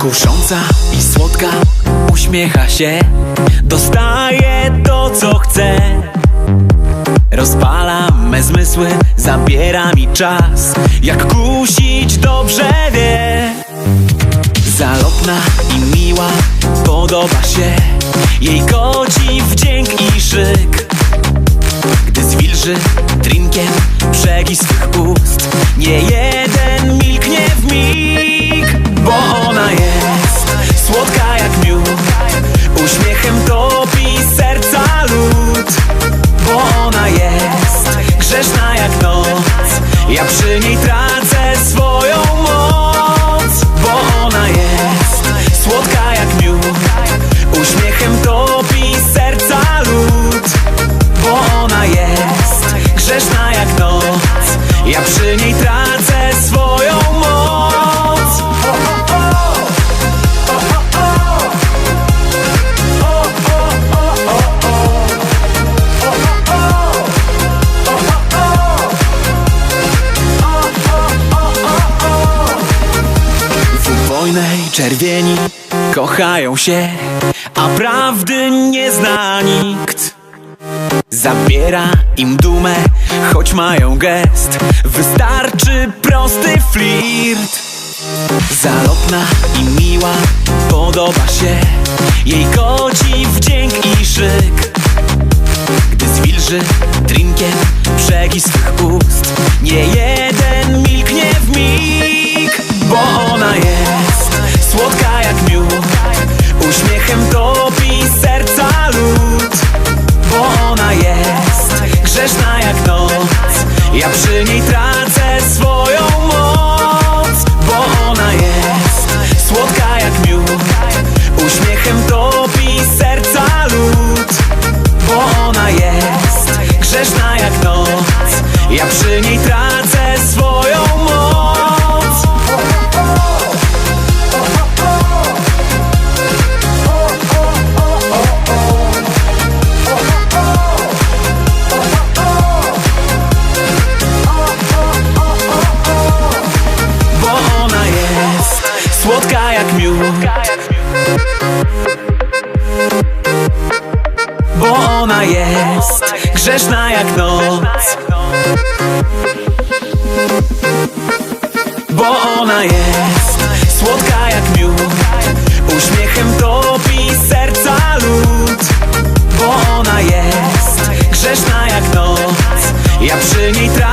Kusząca i słodka uśmiecha się Dostaje to co chce. Rozpala me zmysły, zabiera mi czas. Jak kusić podoba się Jej koci wdzięk i szyk. Gdy zwilży drinkiem brzegi swych ust Nie jeden milknie w mig Ja przy niej tracę swoją moc. W ubojnej czerwieni kochają się A prawdy nie zna nikt Zabiera im dumę, choć mają gest. Wystarczy prosty flirt. Zalotna i miła, podoba się. Jej koci wdzięk i szyk. Gdy zwilży drinkiem brzegi swych ust. Nie jeden Ja przy grzeszna jak noc. Bo ona jest słodka jak miód. Uśmiechem topi serca lód. Bo ona jest grzeszna jak noc. Ja przy niej tracę